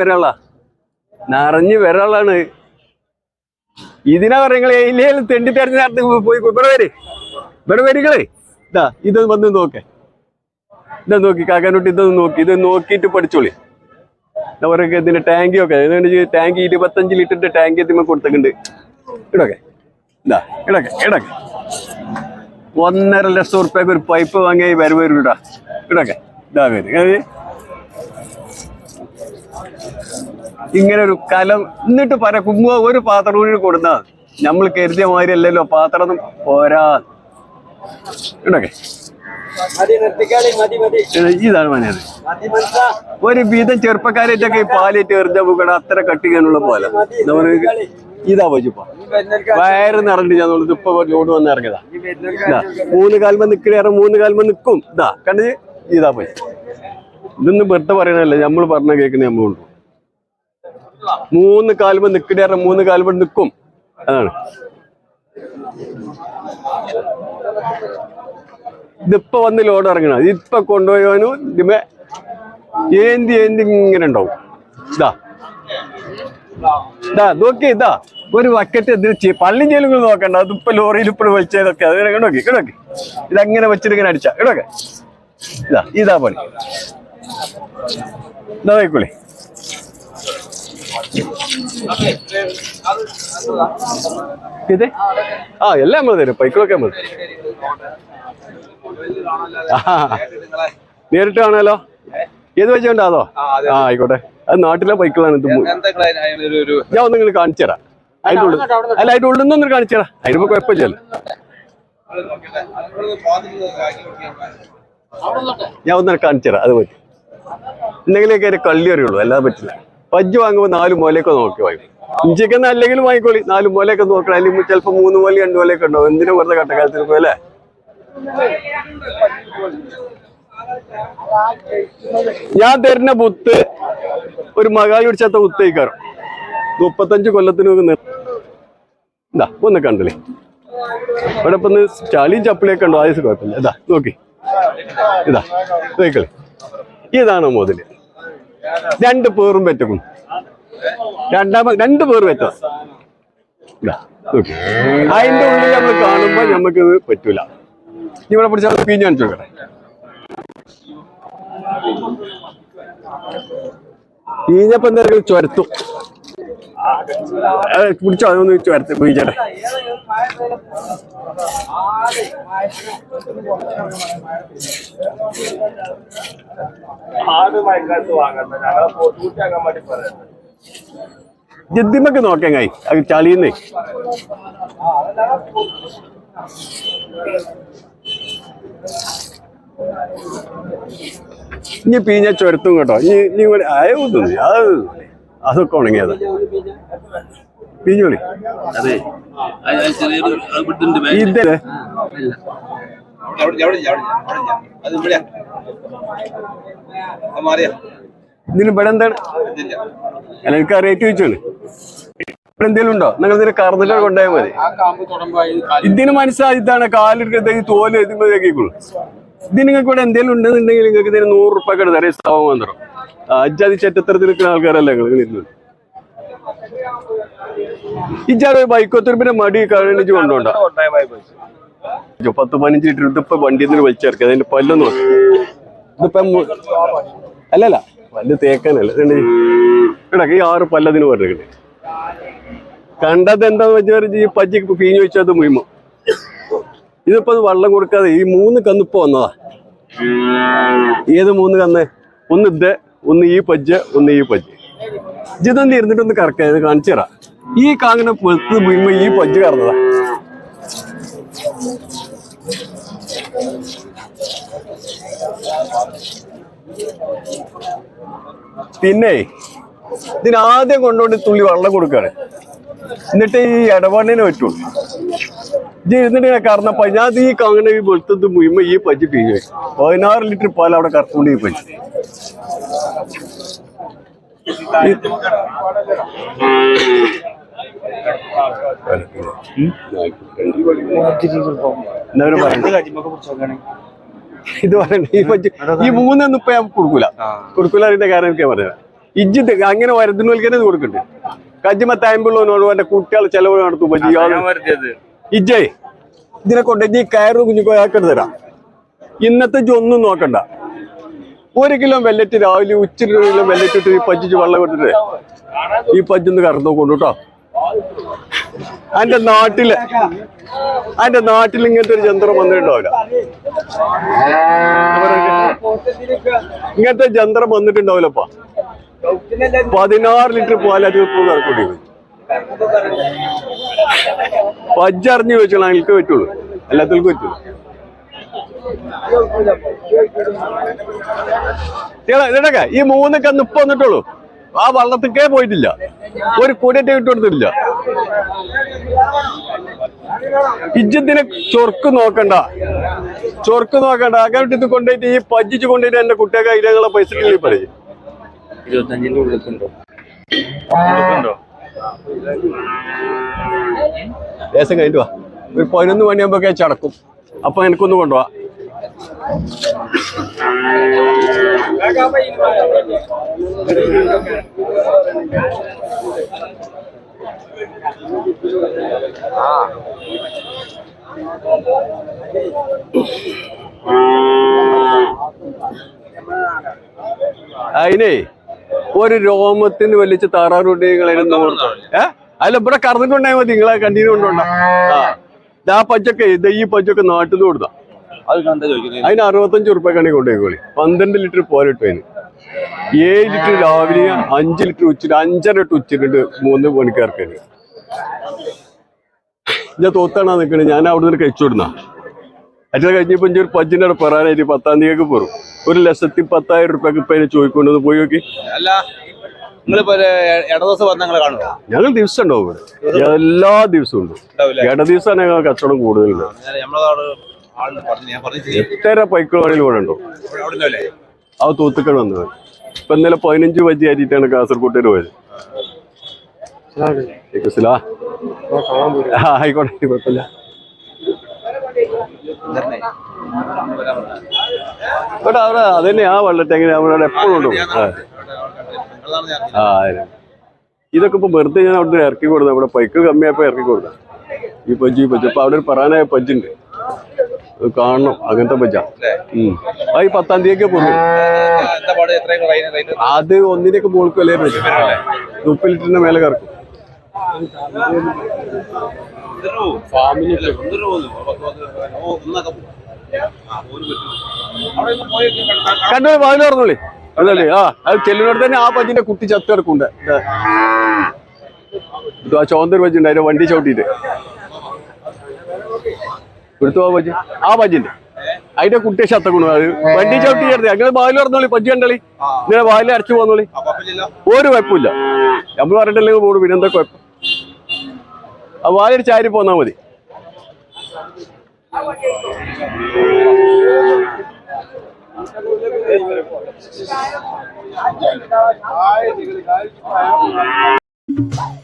വരാളാ നിറഞ്ഞു വരാളാണ് ഇതിനാ പറയുന്നത് എയിലേൽ തെണ്ടി തെരഞ്ഞ നേരത്ത് പോയി ഇവിടെ വരെ. ഇവിടെ വരികളേ ഇതാ ഇതൊന്ന് വന്ന് നോക്കെ. ഇതാ നോക്കി കാക്കാനോട്ട് ഇതൊന്ന് നോക്കി. ഇത് നോക്കിയിട്ട് പഠിച്ചോളി. എന്താ പറയുക ഇതിന്റെ ടാങ്കി ഒക്കെ. ടാങ്കി ഇരുപത്തഞ്ച് ലിറ്ററിന്റെ ടാങ്കി എത്തിമ കൊടുത്തിട്ടുണ്ട്. ഇടൊക്കെ. ഇതാ ഇടൊക്കെ ഇടൊക്കെ. ഒന്നര ലക്ഷം ഉറുപ്പ്യക്ക് ഒരു പൈപ്പ് വാങ്ങിയ വരുവരുടാ വരും ഇടാ ഇടൊക്കെ. ഇതാ വരും. ഇങ്ങനെ ഒരു കലം എന്നിട്ട് പറ കുങ്കുമ ഒരു പാത്രം കൂടി കൊടുത്താൽ നമ്മൾ കരുതിയ മാതിരി അല്ലല്ലോ പാത്രം പോരാ. ഇടൊക്കെ ഇതാണ് മനത് ഒരു വീതം ചെറുപ്പക്കാരായിട്ടൊക്കെ ഈ പാലേറ്റ് എറിഞ്ഞ പൂക്കട അത്ര കട്ടിക്കാനുള്ള പോലെ. ഇതാ പോയിപ്പോ വയറ് നിറഞ്ഞിട്ട് ഞാൻ ഇപ്പൊ ലോഡ് വന്ന് ഇറങ്ങിയതാ. ഇതാ മൂന്ന് കാൽമ നിക്കണേറെ മൂന്ന് കാൽമ നിക്കും. ഇതാ കണ്ടത് ഇതാ പോയി. ഇതൊന്നും വെറുതെ പറയണല്ലേ നമ്മൾ പറഞ്ഞ കേൾക്കണേ നമ്മൾ കൊണ്ടു മൂന്ന് കാലുമ്പോ നിക്കണേറെ മൂന്ന് കാലുമ്പോ നിക്കും. അതാണ്. ഇതിപ്പോ വന്ന് ലോഡ് ഇറങ്ങണ ഇപ്പൊ കൊണ്ടുപോയവനും ഇതിമേ ഏന്തി ഏന്തി ഇങ്ങനെ ഉണ്ടാവും. ഇതാ. ഇതാ നോക്കി ഇതാ. ഒരു വക്കറ്റ് എന്തിനു പള്ളി ജയിലുകൾ നോക്കണ്ട. അതിപ്പോ ലോറിയിൽ ഇപ്പോൾ വെച്ചതൊക്കെ അത് ഇടക്കി കിടക്കി ഇതങ്ങനെ വെച്ചിട്ട് ഇങ്ങനെ അടിച്ചാ. കിടക്കെ ഇതാ ഇതാ പോലെ. ഇതാ വയ്ക്കൂലേ ഇത് ആ എല്ലാം നമ്മൾ തരും. പൈക്കിളൊക്കെ നമ്മൾ നേരിട്ട് കാണാലോ? ഏത് വെച്ചോണ്ടാ അതോ. ആ ആയിക്കോട്ടെ. അത് നാട്ടിലെ ബൈക്കുകളാണ് ഇത് ഞാൻ ഒന്ന് നിങ്ങൾ കാണിച്ചു തരാം. അതിന്റെ ഉള്ളിൽ അല്ല അതിന്റെ ഉള്ളിൽ നിന്ന് കാണിച്ചു തരാം. അതിനുമ്പോ കുഴപ്പമില്ല. ഞാൻ ഒന്നിനെ കാണിച്ചു തരാം. അത് പറ്റും എന്തെങ്കിലുമൊക്കെ ഒരു കള്ളി അറിയുള്ളൂ. അല്ലാതെ പറ്റില്ല. പജ്ജ് വാങ്ങുമ്പോൾ നാല് മുലയൊക്കെ നോക്കി വാങ്ങും ഇഞ്ചിക്കുന്ന അല്ലെങ്കിൽ വാങ്ങിക്കോളി. നാല് മുലയൊക്കെ നോക്കണം. അല്ലെങ്കിൽ ചിലപ്പോൾ മൂന്ന് മുല രണ്ട് മുലയൊക്കെ ഉണ്ടാവും. എന്തിനും വെറുതെ കട്ടക്കാലത്തിന് പോലെ ഞാൻ തരുന്ന ബുത്ത് ഒരു മകാലി പിടിച്ചാത്ത കുത്തേക്കാറും മുപ്പത്തഞ്ച് കൊല്ലത്തിന് ഇതാ ഒന്ന് കണ്ടില്ലേ? ഇവിടെ ഇപ്പൊ ചളിയും ചപ്പിളിയൊക്കെ ഉണ്ടോ? ആയുസ് കുഴപ്പമില്ല. ഇതാ നോക്കി. ഇതാ നോക്കളെ ഇതാണ് മുതൽ. രണ്ട് പേറും പറ്റും. രണ്ടാമത് രണ്ട് പേർ പറ്റും. അതിന്റെ ഉള്ളിൽ നമ്മൾ കാണുമ്പോ നമുക്ക് ഇത് പറ്റൂല. ഇവിടെ പിടിച്ചാൽ പിഞ്ഞു കാണിച്ചു നോക്കട്ടെ എന്തായാലും ചുരത്തും പിടിച്ചോ അതൊന്ന് പോത്തൂറ്റാക്കാൻ വേണ്ടി പറയാം ജദ്ദിമൊക്കെ അത് ചളിയുന്നേ. ഇനി പീഞ്ഞ ചുരത്തും കേട്ടോ. ഇനി ഇനി കൂടെ അയൊന്നും അത് അതൊക്കെ ഉണങ്ങിയത്. പിഞ്ഞുളി ഇതിന് ഇവിടെ എന്താണ്? അല്ല എനിക്ക് റേറ്റ് ചോദിച്ചു ഇവിടെ എന്തെങ്കിലും ഉണ്ടോ? നിങ്ങൾ ഇതിന് കറന്നിട്ട് കൊണ്ടുപോയാൽ മതി ആ കാമ്പ് തുടങ്ങുമ്പോ ഇതിന് മനസ്സിലായി ഇതാണ് കാലെടുക്കുന്നത് ഈ തോൽ ഇതിമേക്കുള്ളൂ ഇത് നിങ്ങൾക്ക് ഇവിടെ എന്തെങ്കിലും ഉണ്ടെന്നുണ്ടെങ്കിൽ നിങ്ങൾക്ക് ഇതിന് നൂറ് റുപ്യ തരാം. സ്ഥാപനം മന്ത്രം. അജാതി ചെറ്റത്തരത്തിൽ നിൽക്കുന്ന ആൾക്കാരല്ല നിങ്ങൾ ഇരുന്നത്? ഇജാറ് ബൈക്കൊത്തുരുപ്പിന്റെ മടി കഴിഞ്ഞിട്ട് കൊണ്ടുപോണ്ട ഇജ്ജ് പത്ത് പതിനഞ്ച് ലിറ്റർ ഇതിപ്പോ വണ്ടിയിൽ നിന്ന് വലിച്ചെടുക്കുക. അതിന്റെ പല്ലൊന്നും ഇതിപ്പം അല്ലല്ല പല്ല് തേക്കാനല്ല. ഇവിടെ ഈ ആറ് പല്ലതിന് പറഞ്ഞിട്ട് കണ്ടത് എന്താന്ന് വെച്ചാൽ ഈ പജ്ജി പീഞ്ഞു വെച്ചത് മുയിമ ഇതിപ്പോ ഇത് വെള്ളം കൊടുക്കാതെ ഈ മൂന്ന് കന്നിപ്പോ വന്നതാ. ഏത് മൂന്ന് കന്ന്? ഒന്ന് ഇത് ഒന്ന് ഈ പജ്ജ് ഒന്ന് ഈ പജ്ജ്. ഇതൊന്നും ഇരുന്നിട്ടൊന്ന് കറക്റ്റ് ഇത് കാണിച്ചു തരാം. ഈ കാങ്ങനെ പൊഴുത്ത് മുയിമ ഈ പജ്ജ് കറന്നതാ. പിന്നെ ഇതിനാദ്യം കൊണ്ടുകൊണ്ട് തുള്ളി വെള്ളം കൊടുക്കാണ്. എന്നിട്ട് ഈ ഇടപാടിനെ പറ്റുള്ളൂ. ഇരുന്നിട്ട് കറന്നപ്പ ഞാൻ ഈ കാങ്ങനെ ഈ വെളുത്തത് മുഴുവൻ ഈ പച്ചി പിഴിഞ്ഞു പതിനാറ് ലിറ്റർ പാൽ അവിടെ കറക്കൊണ്ട് ഈ പച്ചി ഇത് പറയണ്ട ഈ മൂന്നൊന്നും ഇപ്പൊ ഞാൻ കൊടുക്കൂല. കൊടുക്കൂല അതിന്റെ കാരണം എനിക്ക് പറയാം. അങ്ങനെ വരുന്നവൽക്കന്നെ ഇത് കൊടുക്കണ്ട്? കജ്ജിമത്ത അമ്പുള്ളവനോട് എന്റെ കുട്ടികൾ ചെലവ് നടത്തും ഇജ്ജേ ഇതിനെ കൊണ്ട് നീ കയറും കുഞ്ഞുക്കോയാക്കട്ട് തരാം. ഇന്നത്തെ ഒന്നും നോക്കണ്ട. ഒരു കിലോ വെല്ലറ്റ് രാവിലെ ഉച്ച ഒരു കിലോ വെല്ലറ്റ് ഇട്ട് ഈ പഞ്ചിച്ച് വെള്ളം കൊടുത്തിട്ട് ഈ പഞ്ചൊന്ന് കറന്നു കൊണ്ടുട്ടോ. അന്റെ നാട്ടിൽ അന്റെ നാട്ടിൽ ഇങ്ങനത്തെ ഒരു യന്ത്രം വന്നിട്ടുണ്ടാവില്ല. ഇങ്ങനത്തെ യന്ത്രം വന്നിട്ടുണ്ടാവില്ലപ്പാ പതിനാറ് ലിറ്റർ ഇപ്പോൾ കറക്കൂടി പജ്ജറിഞ്ഞ് വെച്ചോളാം എനിക്ക് പറ്റുള്ളൂ. എല്ലാത്തിൽക്കും പറ്റുള്ളൂ. ഇതൊക്കെ ഈ മൂന്ന് കന്ന് ഇപ്പൊ വന്നിട്ടുള്ളൂ. ആ വള്ളത്തിക്കേ പോയിട്ടില്ല. ഒരു കൂടേറ്റ് ഇട്ട് കൊടുത്തിട്ടില്ല. ഇജ്ജത്തിനെ ചൊർക്ക് നോക്കണ്ട. ചൊർക്ക് നോക്കണ്ട. അങ്ങനെ ഇത് കൊണ്ടുപോയിട്ട് ഈ പജ്ജിച്ച് കൊണ്ടുപോയിട്ട് എന്റെ കുട്ടിയൊക്കെ അതിലെ പൈസ പറയും. ഇരുപത്തഞ്ചിന്റെ ഉള്ളിലുണ്ടോ ദേശം കഴിഞ്ഞു വാ. ഒരു പതിനൊന്ന് മണിയാകുമ്പോ ചടക്കും. അപ്പൊ എനിക്കൊന്ന് കൊണ്ടുപോവാ അതിനേ ഒരു രോമത്തിന് വലിച്ച് താറാറുണ്ട് നിങ്ങളതിന് ഏ? അല്ല ഇവിടെ കറന്നിട്ടുണ്ടായാൽ മതി നിങ്ങളെ കണ്ടിന്യൂ കൊണ്ടുണ്ടാ ആ. പച്ചൊക്കെ ഇത് ഈ പച്ചക്കെ നാട്ടിൽ നിന്ന് കൊടുത്താ. അതിന് അറുപത്തഞ്ച് ഉറുപ്പ്യക്കാണ് കൊണ്ടുപോയിക്കോളി പന്ത്രണ്ട് ലിറ്റർ പോലിട്ട് അതിന്. ഏഴ് ലിറ്റർ രാവിലെ അഞ്ച് ലിറ്റർ ഉച്ച അഞ്ചര ലിറ്റർ ഉച്ചിട്ടുണ്ട് മൂന്ന് മണിക്കാർക്ക് ഞാൻ തോത്താണ് നിൽക്കണേ ഞാൻ അവിടെ നിന്ന് കഴിച്ചു വിടുന്ന അച്ഛൻ കഴിഞ്ഞപ്പോ ഇഞ്ചി ഒരു പജ്ജിന്റെ അവിടെ പറയാനായിട്ട് പത്താം തീയതിക്ക് പോറും ഒരു ലക്ഷത്തി പത്തായിരം റുപ്യക്ക് ഇപ്പൊ അതിനെ ചോദിക്കൊണ്ടത് പോയി നോക്കി. അല്ല ഇട ദിവസം വന്ന് നിങ്ങളെ കാണുമോ ഞങ്ങൾ ദിവസം ഉണ്ടാവും ഇവിടെ. എല്ലാ ദിവസവും ഉണ്ട്. ഇട ദിവസമാണ് ഞങ്ങൾ കച്ചവടം കൂടുതലുണ്ട്. ഞാൻ നമ്മളെ അവിടെ പറഞ്ഞു ഞാൻ പറഞ്ഞു എത്ര പൈക്കുകളിൽ ഇവിടെ ഉണ്ടോ? ആ തൂത്തുക്കൾ വന്നത് ഇപ്പൊ ഇന്നലെ പതിനഞ്ച് വജി ആറ്റിട്ടാണ് കാസർകോട്ടേര് പോയത്. ആയിക്കോട്ടെ കുഴപ്പമില്ല. ഇവിടെ അവിടെ അതന്നെ ആ വെള്ളട്ടെങ്ങനെ അവിടെ എപ്പോഴും ആ. അതെ ഇതൊക്കെ ഇപ്പൊ വെറുതെ ഞാൻ അവിടെ ഇറക്കി കൊടുത്ത ഇവിടെ പൈക്ക് കമ്മിയായപ്പോ ഇറക്കി കൊടുത്ത ഈ പജ്ജി ഈ പജ്ജി അപ്പൊ അവിടെ ഒരു പറയാനായ പജ്ജുണ്ട് അത് കാണണം. അങ്ങനത്തെ പജ്ജ ആ ഈ പത്താം തീയതിയൊക്കെ പോകും അത് ഒന്നിനൊക്കെ മോൾക്ക് വില മുപ്പത് ലിറ്ററിന്റെ മേലെ കറക്കും. പോയി കണ്ടാ- വാതിൽ അതല്ലേ ആ അത് ചെല്ലിനോട് തന്നെ ആ പജിന്റെ കുട്ടി ചത്ത് കിടക്കുണ്ട് ആ ഇത് ആ ഉണ്ട് അതിന്റെ വണ്ടി ചവിട്ടിട്ട് എടുത്തു ആ പജ് ആ പജിന്റെ അതിന്റെ കുട്ടിയെ ചത്തക്കണു അത് വണ്ടി ചവിട്ടി ചേർത്ത് അങ്ങനെ വായിൽ പറഞ്ഞോളി പജ്ജി കണ്ടളി. ഇങ്ങനെ വായിൽ അരച്ചു പോന്നോളി. ഒരു കുഴപ്പമില്ല. നമ്മൾ പറഞ്ഞിട്ടില്ലെങ്കിൽ പോണു പിന്നെന്താ കുഴപ്പം? വാതിൽ ചാരി പോന്നാ മതി. ആ